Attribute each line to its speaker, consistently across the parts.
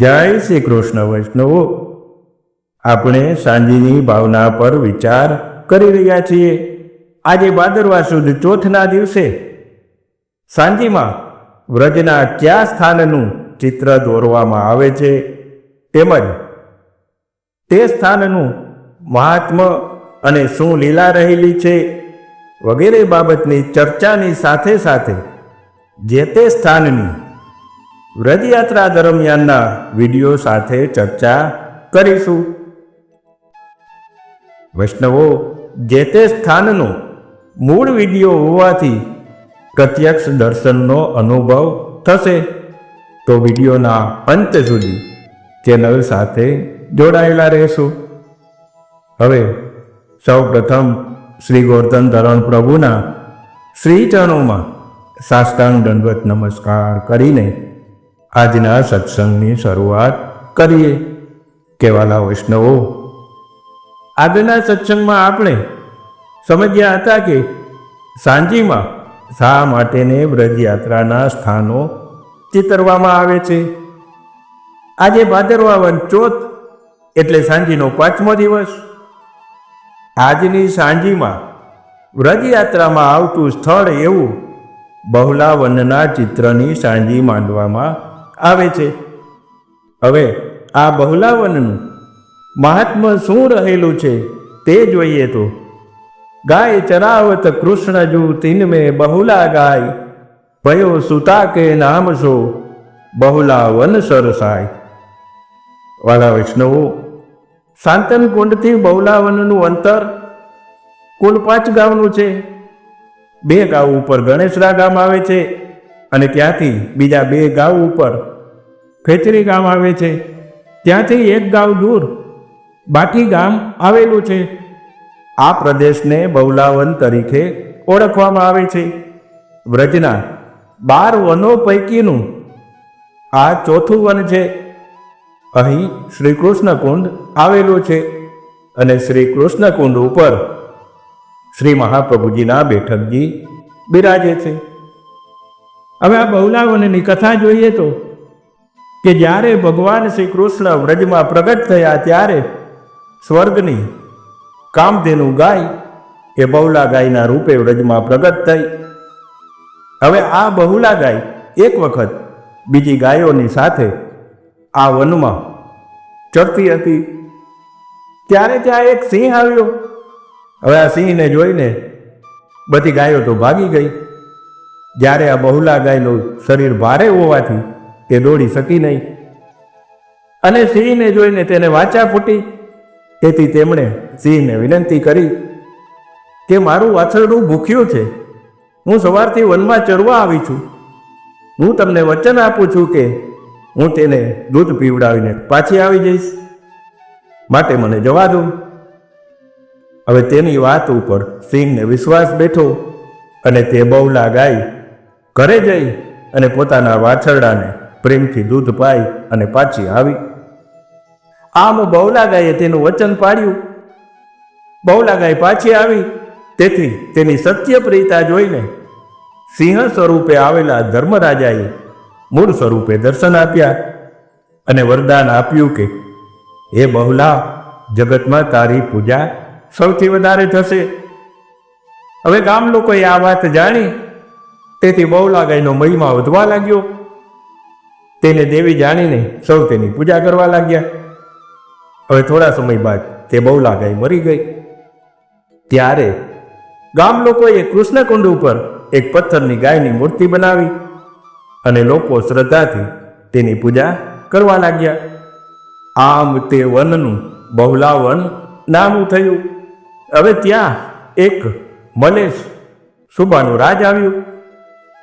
Speaker 1: જય શ્રી કૃષ્ણ વૈષ્ણવો. આપણે સાંજની ભાવના પર વિચાર કરી રહ્યા છીએ. આજે ભાદરવા સુદ ચોથના દિવસે સાંજીમાં વ્રજના કયા સ્થાનનું ચિત્ર દોરવામાં આવે છે તેમજ તે સ્થાનનું મહાત્મ અને શું લીલા રહેલી છે વગેરે બાબતની ચર્ચાની સાથે સાથે જે તે સ્થાનની વ્રજયાત્રા દરમિયાનના વીડિયો સાથે ચર્ચા કરીશું. વૈષ્ણવો, જે તે સ્થાનનો મૂળ વીડિયો હોવાથી પ્રત્યક્ષ દર્શનનો અનુભવ થશે. તો વિડીયોના અંત સુધી ચેનલ સાથે જોડાયેલા રહેશું. હવે સૌ પ્રથમ શ્રી ગોર્ધન ધરણ પ્રભુના શ્રીચરણોમાં સાષ્ટાંગ દંડવત નમસ્કાર કરીને આજના સત્સંગની શરૂઆત કરીએ. કેવાલા વૈષ્ણવો આગળના સત્સંગમાં આપણે સમજ્યા હતા કે સાંજીમાં શા માટેને વ્રજયાત્રાના સ્થાનો ચિતરવામાં આવે છે. આજે ભાદરવા ચોથ એટલે સાંજીનો પાંચમો દિવસ. આજની સાંજીમાં વ્રજયાત્રામાં આવતું સ્થળ એવું બહુલા વનના ચિત્રની સાંજી માંડવામાં આવે છે. હવે આ બહુલાવનનું મહાત્મ્ય શું રહેલું છે તે જોઈએ તો. ગાય ચરાવત કૃષ્ણજુ તિનમે બહુલા ગાય, ભયો સુતા કે નામ સો બહુલાવન સરસાય. વાલા વૈષ્ણવો શાંતન કુંડથી બહુલાવનનું અંતર કુલ પાંચ ગામનું છે. બે ગામ ઉપર ગણેશરા ગામ આવે છે. અને ત્યાંથી બીજા બે ગામ ઉપર ખેચરી ગામ આવે છે. ત્યાંથી એક ગામ દૂર બાટી ગામ આવેલું છે. આ પ્રદેશને બહુલાવન તરીકે ઓળખવામાં આવે છે. વ્રજના બાર વનો પૈકીનું આ ચોથું વન છે. અહીં શ્રી કૃષ્ણકુંડ આવેલું છે અને શ્રી કૃષ્ણકુંડ ઉપર શ્રી મહાપ્રભુજીના બેઠકજી બિરાજે છે. હવે આ બહુલાવનની કથા જોઈએ તો કે જ્યારે ભગવાન શ્રી કૃષ્ણ વ્રજમાં પ્રગટ થયા ત્યારે સ્વર્ગની કામધેનુ ગાય એ બહુલા ગાયના રૂપે વ્રજમાં પ્રગટ થઈ. હવે આ બહુલા ગાય એક વખત બીજી ગાયોની સાથે આ વનમાં ચડતી હતી. ત્યારે ત્યાં એક સિંહ આવ્યો. હવે આ સિંહને જોઈને બધી ગાયો તો ભાગી ગઈ. જ્યારે આ બહુલા ગાયનું શરીર ભારે હોવાથી તે દોડી શકી નહીં. અને સિંહને જોઈને તેને વાચા ફૂટી. તેથી તેમણે સિંહને વિનંતી કરી કે મારું વાછરડું ભૂખ્યું છે. હું સવારથી વનમાં ચરવા આવી છું. હું તમને વચન આપું છું કે હું તેને દૂધ પીવડાવીને પાછી આવી જઈશ. માટે મને જવા દો. હવે તેની વાત ઉપર સિંહને વિશ્વાસ બેઠો અને તે બહુલા ગાય ઘરે જઈ અને પોતાના વાછરડાને પ્રેમથી દૂધ પાઈ અને પાછી આવી. આમ બહુલા ગાયે તેનું વચન પાડ્યું. બહુલા ગાય પાછી આવી. તેથી તેની સત્યપ્રિયતા જોઈને સિંહ સ્વરૂપે આવેલા ધર્મરાજાએ મૂળ સ્વરૂપે દર્શન આપ્યા અને વરદાન આપ્યું કે, હે બહુલા, જગતમાં તારી પૂજા સૌથી વધારે થશે. હવે ગામ લોકોએ આ વાત જાણી તેથી બહુલા ગાયનો મહિમા વધવા લાગ્યો. તેને દેવી જાણીને સૌ તેની પૂજા કરવા લાગ્યા. હવે થોડા સમય બાદ તે બહુલા ગાય મરી ગઈ. ત્યારે ગામ લોકોએ કૃષ્ણકુંડ ઉપર એક પથ્થરની ગાયની મૂર્તિ બનાવી અને લોકો શ્રદ્ધાથી તેની પૂજા કરવા લાગ્યા. આમ તે વનનું બહુલા વન નામ થયું. હવે ત્યાં એક મલેશ સુબાનું રાજ આવ્યું.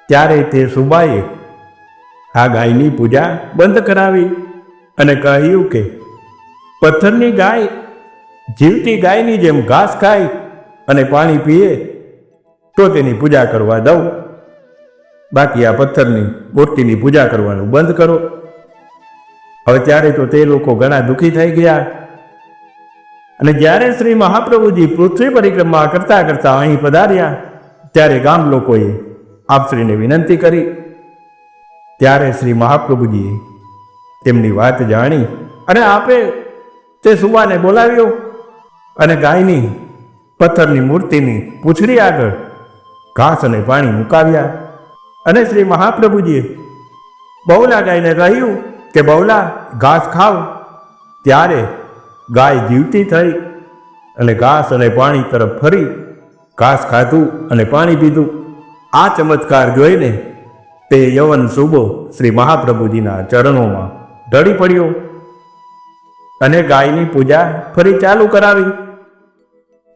Speaker 1: ત્યારે તે સુબાએ આ ગાયની પૂજા બંધ કરાવી અને કહ્યું કે, પથ્થરની ગાય જીવતી ગાયની જેમ ઘાસ ખાય અને પાણી પીએ, તો તેની પૂજા કરવા દઉં. બાકી આ પથ્થરની મૂર્તિની પૂજા કરવાનું બંધ કરો. હવે ત્યારે તો તે લોકો ઘણા દુઃખી થઈ ગયા. અને જ્યારે શ્રી મહાપ્રભુજી પૃથ્વી પરિક્રમા કરતા કરતા અહીં પધાર્યા, ત્યારે ગામ લોકોએ આપશ્રીને વિનંતી કરી. ત્યારે શ્રી મહાપ્રભુજીએ તેમની વાત જાણી અને આપે તે સુવાને બોલાવ્યો અને ગાયની પથ્થરની મૂર્તિની પૂંછડી આગળ ઘાસ અને પાણી મુકાવ્યા અને શ્રી મહાપ્રભુજીએ, બહુલા ગાયને કહ્યું કે બહુલા, ઘાસ ખાવ ત્યારે ગાય જીવતી થઈ અને ઘાસ અને પાણી તરફ ફરી, ઘાસ ખાધું અને પાણી પીધું. આ ચમત્કાર જોઈને તે યવન સુબો શ્રી મહાપ્રભુજીના ચરણોમાં ઢળી પડ્યો અને ગાયની પૂજા ફરી ચાલુ કરાવી.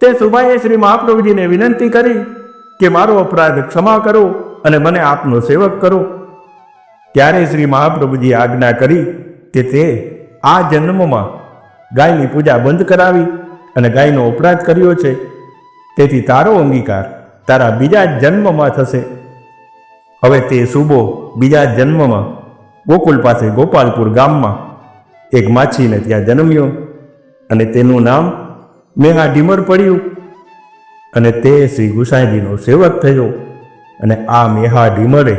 Speaker 1: તે સુભાએ શ્રી મહાપ્રભુજીને વિનંતી કરી કે મારો અપરાધ ક્ષમા કરો અને મને આપનો સેવક કરો. ત્યારે શ્રી મહાપ્રભુજી આજ્ઞા કરી કે તે આ જન્મમાં ગાયની પૂજા બંધ કરાવી અને ગાયનો અપરાધ કર્યો છે. તેથી તારો અંગીકાર તારા બીજા જન્મમાં થશે. હવે તે સુબો બીજા જન્મમાં ગોકુલ પાસે ગોપાલપુર ગામમાં એક માછીને ત્યાં જન્મ્યો અને તેનું નામ મેહા ઢીમર પડ્યું અને તે શ્રી ગુસાઈજીનો સેવક થયો અને આ મેહા ઢીમરે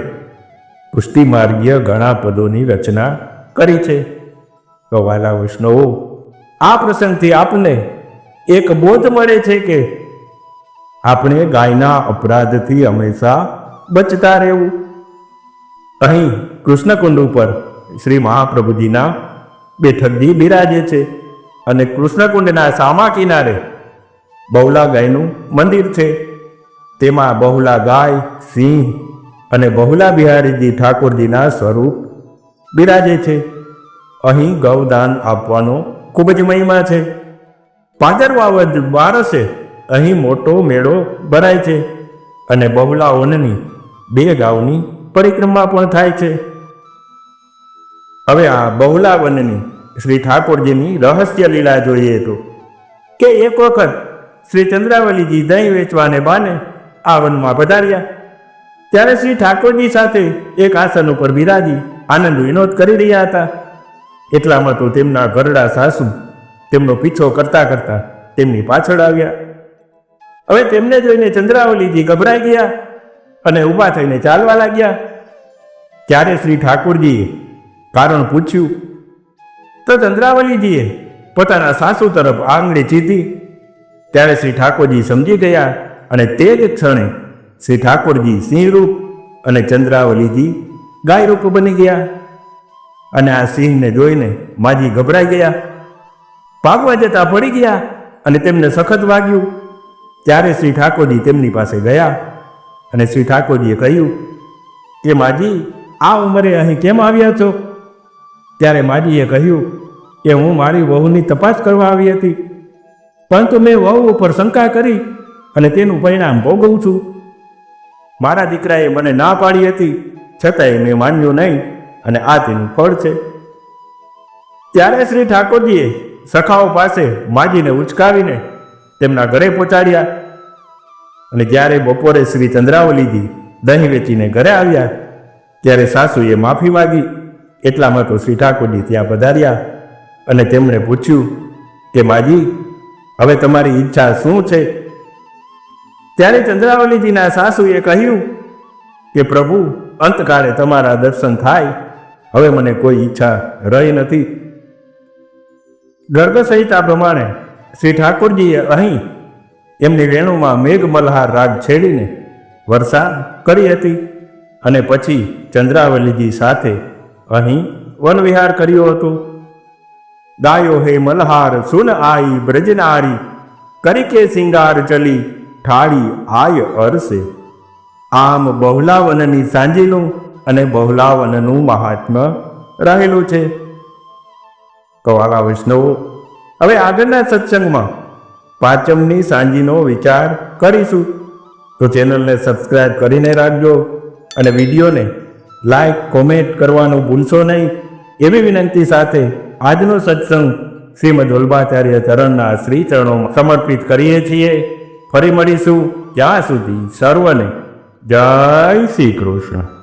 Speaker 1: પુષ્ટિમાર્ગીય ઘણા પદોની રચના કરી છે. તો વાલા વૈષ્ણવો, આ પ્રસંગથી આપને એક બોધ મળે છે કે આપણે ગાયના અપરાધથી હંમેશા બચતા રહેવું. અહીં કૃષ્ણકુંડ ઉપર શ્રી મહાપ્રભુજીના બેઠકજી બિરાજે છે અને કૃષ્ણકુંડના સામા કિનારે બહુલા ગાયનું મંદિર છે. તેમાં બહુલા ગાય, સિંહ અને બહુલા બિહારીજી ઠાકોરજીના સ્વરૂપ બિરાજે છે. અહીં ગૌદાન આપવાનો ખૂબ જ મહિમા છે. વદ બારસે અહીં મોટો મેળો ભરાય છે અને બહુલાઓની બે ગાઉની પરિક્રમા પણ થાય છે. હવે આ બહુલા વનની શ્રી ઠાકોરજીની રહસ્ય લીલા જોઈએ તો કે એક વખત શ્રી ચંદ્રાવલીજી દહીં વેચવાને બાને આ વનમાં પધાર્યા. ત્યારે શ્રી ઠાકોરજી સાથે એક આસન ઉપર બિરાજી આનંદ વિનોદ કરી રહ્યા હતા. એટલામાં તો તેમના ઘરડા સાસુ તેમનો પીછો કરતા કરતા તેમની પાછળ આવ્યા. હવે તેમને જોઈને ચંદ્રાવલીજી ગભરાઈ ગયા અને ઊભા થઈને ચાલવા લાગ્યા. ત્યારે શ્રી ઠાકોરજીએ કારણ પૂછ્યું, તો ચંદ્રાવલીજીએ પોતાના સાસુ તરફ આંગળી ચીધી. ત્યારે શ્રી ઠાકોરજી સમજી ગયા અને તે જ ક્ષણે શ્રી ઠાકોરજી સિંહરૂપ અને ચંદ્રાવલીજી ગાયરૂપ બની ગયા. અને આ સિંહને જોઈને માજી ગભરાઈ ગયા. ભાગવા જતા પડી ગયા અને તેમને સખત વાગ્યું. ત્યારે શ્રી ઠાકોરજી તેમની પાસે ગયા અને શ્રી ઠાકોરજીએ કહ્યું, કે માજી, આ ઉંમરે અહીં કેમ આવ્યા છો? ત્યારે માજીએ કહ્યું, કે હું મારી વહુની તપાસ કરવા આવી હતી. પરંતુ મેં વહુ ઉપર શંકા કરી અને તેનું પરિણામ ભોગવું છું. મારા દીકરાએ મને ના પાડી હતી, છતાંય મેં માન્યું નહીં અને આ તેનું ફળ છે. ત્યારે શ્રી ઠાકોરજીએ સખાઓ પાસે માજીને ઉચકાવીને તેમના ઘરે પહોંચાડ્યા. અને જ્યારે બપોરે શ્રી ચંદ્રાવલીજી દહીં વેચીને ઘરે આવ્યા, ત્યારે સાસુએ માફી માગી. એટલામાં તો શ્રી ઠાકોરજી ત્યાં પધાર્યા. અને તેમણે પૂછ્યું કે, માજી, હવે તમારી ઈચ્છા શું છે? ત્યારે ચંદ્રાવલીજીના સાસુએ કહ્યું કે, પ્રભુ, અંતકાળે તમારા દર્શન થાય. હવે મને કોઈ ઈચ્છા રહી નથી. ગર્ભ સંહિતા પ્રમાણે શ્રી ઠાકોરજીએ અહીં એમની વેણુમાં મેઘમલ્હાર રાગ છેડીને વર્ષા કરી હતી અને પછી ચંદ્રાવલીજી સાથે અહીં વનવિહાર કર્યો હતો. ગાયો હે મલ્હાર, સુન આઈ બ્રજનારી, કરી કે સિંગાર ચલી, ઠાળી આય અરસે. આમ બહુલાવનની સાંજીનું અને બહુલાવનનું મહાત્મ્ય રહેલું છે. કવાલા વૈષ્ણવો હવે આગળના સત્સંગમાં પાંચમની સાંજીનો વિચાર કરીશું. તો ચેનલને સબસ્ક્રાઈબ કરીને રાખજો અને વિડીયોને લાઈક કોમેન્ટ કરવાનું ભૂલશો નહીં. એવી વિનંતી સાથે આજનો સત્સંગ શ્રીમદ વલ્ભાચાર્ય ચરણના શ્રી ચરણોમાં સમર્પિત કરીએ છીએ. ફરી મળીશું. ત્યાં સુધી સર્વને જય શ્રી કૃષ્ણ.